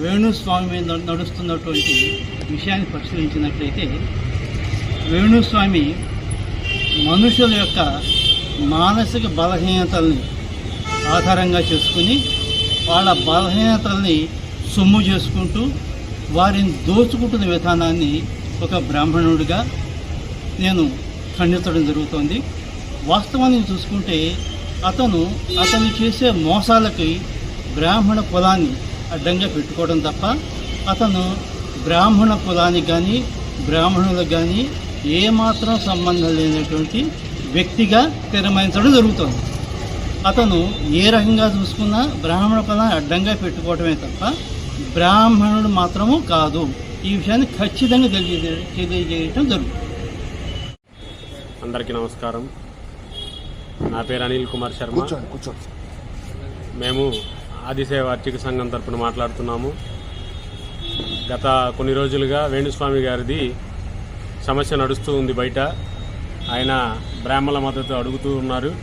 వేణుస్వామి మీద నడుస్తున్నటువంటి విషయాన్ని పరిశీలించినట్లయితే వేణుస్వామి మనుషుల యొక్క మానసిక బలహీనతల్ని ఆధారంగా చేసుకుని వాళ్ళ బలహీనతల్ని సొమ్ము చేసుకుంటూ వారిని దోచుకుంటున్న విధానాన్ని ఒక బ్రాహ్మణుడిగా నేను ఖండించడం జరుగుతోంది. వాస్తవాన్ని చూసుకుంటే అతను అతను చేసే మోసాలకి బ్రాహ్మణ కులాన్ని అడ్డంగా పెట్టుకోవడం తప్ప అతను బ్రాహ్మణ కులానికి కానీ బ్రాహ్మణులకు కానీ ఏమాత్రం సంబంధం లేనటువంటి వ్యక్తిగా తీర్మానించడం జరుగుతుంది. అతను ఏ రకంగా చూసుకున్నా బ్రాహ్మణ కులాన్ని అడ్డంగా పెట్టుకోవడమే తప్ప బ్రాహ్మణుడు మాత్రము కాదు. ఈ విషయాన్ని ఖచ్చితంగా తెలియజే తెలియజేయటం జరుగుతుంది. అందరికీ నమస్కారం. నా పేరు అనిల్ కుమార్ శర్మ. కూర్చోండి కూర్చోండి. మేము ఆదిసేవ అర్చక సంఘం తరపున మాట్లాడుతున్నాము. గత కొన్ని రోజులుగా వేణుస్వామి గారిది సమస్య నడుస్తూ ఉంది బయట. ఆయన బ్రాహ్మణ మద్దతు అడుగుతూ ఉన్నారు.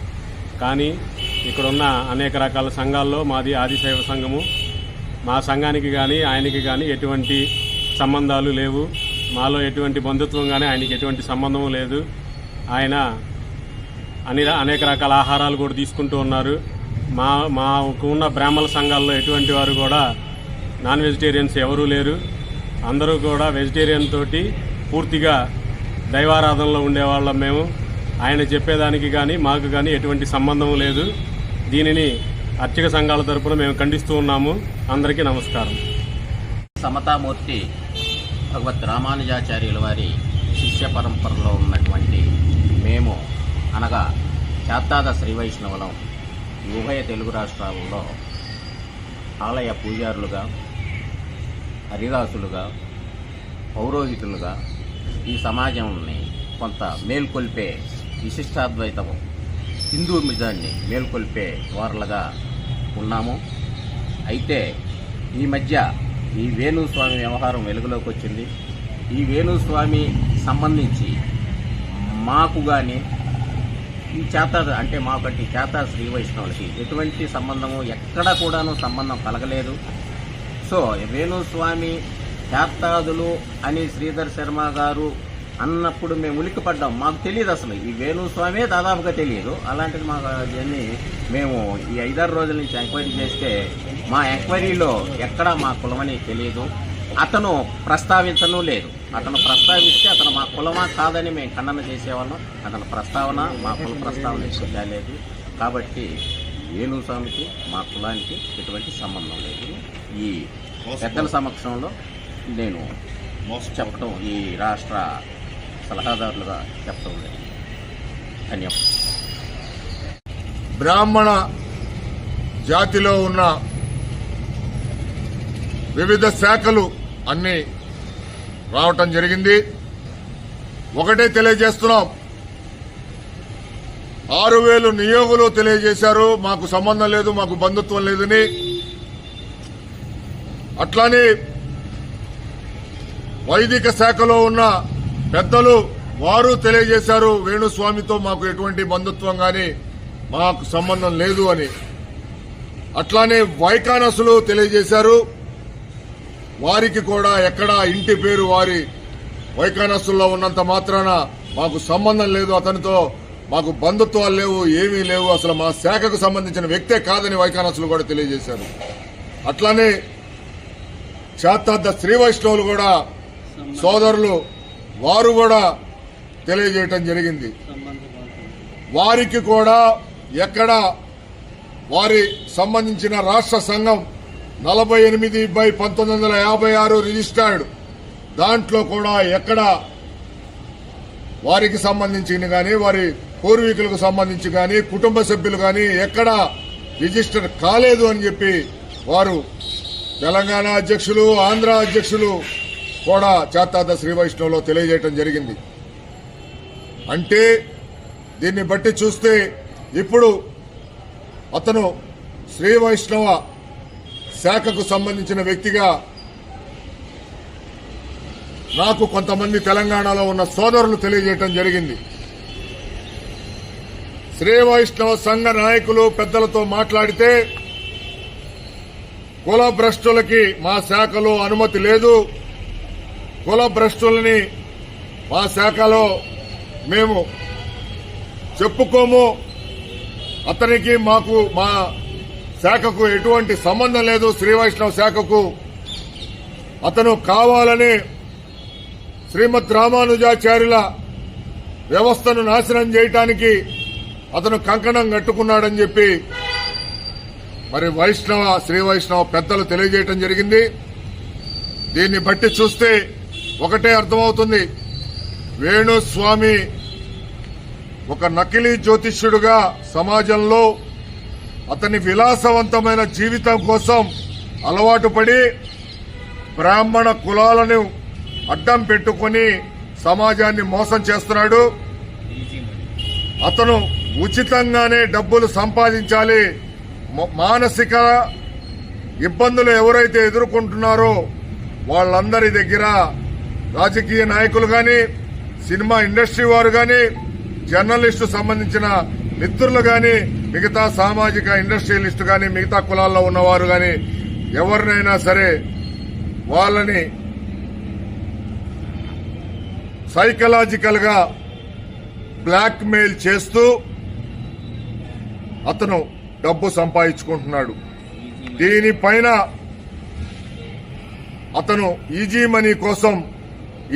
కానీ ఇక్కడున్న అనేక రకాల సంఘాల్లో మాది ఆదిశైవ సంఘము. మా సంఘానికి కానీ ఆయనకి కానీ ఎటువంటి సంబంధాలు లేవు. మాలో ఎటువంటి బంధుత్వం కానీ ఆయనకి ఎటువంటి సంబంధం లేదు. ఆయన అని అనేక రకాల ఆహారాలు కూడా తీసుకుంటూ ఉన్నారు. మా మాకు ఉన్న బ్రాహ్మణ సంఘాల్లో ఎటువంటి వారు కూడా నాన్ వెజిటేరియన్స్ ఎవరూ లేరు. అందరూ కూడా వెజిటేరియన్ తోటి పూర్తిగా దైవారాధనలో ఉండేవాళ్ళం మేము. ఆయన చెప్పేదానికి కానీ మాకు కానీ ఎటువంటి సంబంధం లేదు. దీనిని అర్చక సంఘాల తరపున మేము ఖండిస్తూ ఉన్నాము. అందరికీ నమస్కారం. సమతామూర్తి భగవత్ రామానుజాచార్యుల వారి శిష్య పరంపరలో ఉన్నటువంటి మేము అనగా శాతాద శ్రీ వైష్ణవులం. ఉభయ తెలుగు రాష్ట్రాలలో ఆలయ పూజారులుగా హరిదాసులుగా పౌరోహితులుగా ఈ సమాజంని కొంత మేల్కొల్పే విశిష్టాద్వైతము హిందూ మిజాన్ని మేల్కొల్పే వారులుగా ఉన్నాము. అయితే ఈ మధ్య ఈ వేణుస్వామి వ్యవహారం వెలుగులోకి వచ్చింది ఈ వేణుస్వామి సంబంధించి మాకు కానీ ఈ చేత అంటే మాకటి చేత శ్రీ వైష్ణవులకి ఎటువంటి సంబంధము ఎక్కడ కూడాను సంబంధం కలగలేదు. సో వేణుస్వామి చేత్తాదులు అని శ్రీధర్ శర్మ గారు అన్నప్పుడు మేము ఉలిక్కిపడ్డాం. మాకు తెలియదు అసలు. ఈ వేణుస్వామే దాదాపుగా తెలియదు. అలాంటిది మాకు అవన్నీ మేము ఈ ఐదారు రోజుల నుంచి ఎంక్వైరీ చేస్తే మా ఎంక్వైరీలో ఎక్కడా మా కులమని తెలియదు. అతను ప్రస్తావించను లేదు. అతను ప్రస్తావిస్తే అతను మా కులమా కాదని మేము ఖండన చేసేవాళ్ళం. అతని ప్రస్తావన మా కుల ప్రస్తావన ఎక్కువ కాబట్టి కాబట్టి వేణుస్వామికి మా కులానికి ఎటువంటి సంబంధం లేదు. ఈ పెద్దల సమక్షంలో నేను చెప్పడం ఈ రాష్ట్ర సలహాదారులుగా చెప్పడం జరిగింది ధన్యవాదాలు బ్రాహ్మణ జాతిలో ఉన్న వివిధ శాఖలు అన్ని రావటం జరిగింది. ఒకటే తెలియజేస్తున్నాం. ఆరు వేలు నియోగులు తెలియజేశారు. మాకు సంబంధం లేదు మాకు బంధుత్వం లేదని. అట్లానే వైదిక శాఖలో ఉన్న పెద్దలు వారు తెలియజేశారు. వేణుస్వామితో మాకు ఎటువంటి బంధుత్వం గాని మాకు సంబంధం లేదు అని. అట్లానే వైకానసులు తెలియజేశారు. వారికి కూడా ఎక్కడా ఇంటి పేరు వారి వైకానసుల్లో ఉన్నంత మాత్రాన మాకు సంబంధం లేదు అతనితో. మాకు బంధుత్వాలు లేవు ఏమీ లేవు. అసలు మా శాఖకు సంబంధించిన వ్యక్తే కాదని వైకానసులు కూడా తెలియజేశారు. అట్లానే శాతార్థ శ్రీ వైష్ణవులు కూడా సోదరులు వారు కూడా తెలియజేయటం జరిగింది. వారికి కూడా ఎక్కడ వారి సంబంధించిన రాష్ట్ర సంఘం నలభై ఎనిమిది బై పంతొమ్మిది వందల యాభై ఆరు రిజిస్టర్డ్. దాంట్లో కూడా ఎక్కడ వారికి సంబంధించిన కానీ వారి పూర్వీకులకు సంబంధించి కానీ కుటుంబ సభ్యులు కానీ ఎక్కడ రిజిస్టర్ కాలేదు అని చెప్పి వారు తెలంగాణ అధ్యక్షులు ఆంధ్ర అధ్యక్షులు కూడా చేత్తాత శ్రీ వైష్ణవులో తెలియజేయటం జరిగింది. అంటే దీన్ని బట్టి చూస్తే ఇప్పుడు అతను శ్రీ వైష్ణవ శాఖకు సంబంధించిన వ్యక్తిగా నాకు కొంతమంది తెలంగాణలో ఉన్న సోదరులు తెలియజేయటం జరిగింది. శ్రీ వైష్ణవ సంఘ నాయకులు పెద్దలతో మాట్లాడితే కుల భ్రష్టులకి మా శాఖలో అనుమతి లేదు. కుల భ్రష్టులని మా శాఖలో మేము చెప్పుకోము. అతనికి మాకు మా శాఖకు ఎటువంటి సంబంధం లేదు. శ్రీవైష్ణవ శాఖకు అతను కావాలని శ్రీమద్ రామానుజాచార్యుల వ్యవస్థను నాశనం చేయటానికి అతను కంకణం కట్టుకున్నాడని చెప్పి మరి వైష్ణవ శ్రీ వైష్ణవ పెద్దలు తెలియజేయటం జరిగింది. దీన్ని బట్టి చూస్తే ఒకటే అర్థమవుతుంది. వేణుస్వామి ఒక నకిలీ జ్యోతిష్యుడుగా సమాజంలో అతని విలాసవంతమైన జీవితం కోసం అలవాటు పడి బ్రాహ్మణ కులాలను అడ్డం పెట్టుకుని సమాజాన్ని మోసం చేస్తున్నాడు. అతను ఉచితంగానే డబ్బులు సంపాదించాలి. మానసిక ఇబ్బందులు ఎవరైతే ఎదుర్కొంటున్నారో వాళ్ళందరి దగ్గర రాజకీయ నాయకులు గాని సినిమా ఇండస్ట్రీ వారు గాని జర్నలిస్టు సంబంధించిన మిత్రులు గాని మిగతా సామాజిక ఇండస్ట్రియలిస్ట్ గాని మిగతా కులాల్లో ఉన్నవారు గాని ఎవరినైనా సరే వాళ్ళని సైకలాజికల్గా బ్లాక్ మెయిల్ చేస్తూ అతను డబ్బు సంపాదించుకుంటున్నాడు. దీనిపైన అతను ఈజీ మనీ కోసం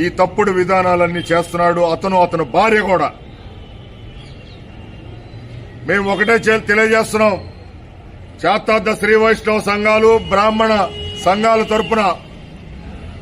ఈ తప్పుడు విధానాలన్నీ చేస్తున్నాడు. అతను అతను భార్య కూడా. మేము ఒకటే తెలియజేస్తున్నాం. శాతార్థ శ్రీ వైష్ణవ సంఘాలు బ్రాహ్మణ సంఘాల తరపున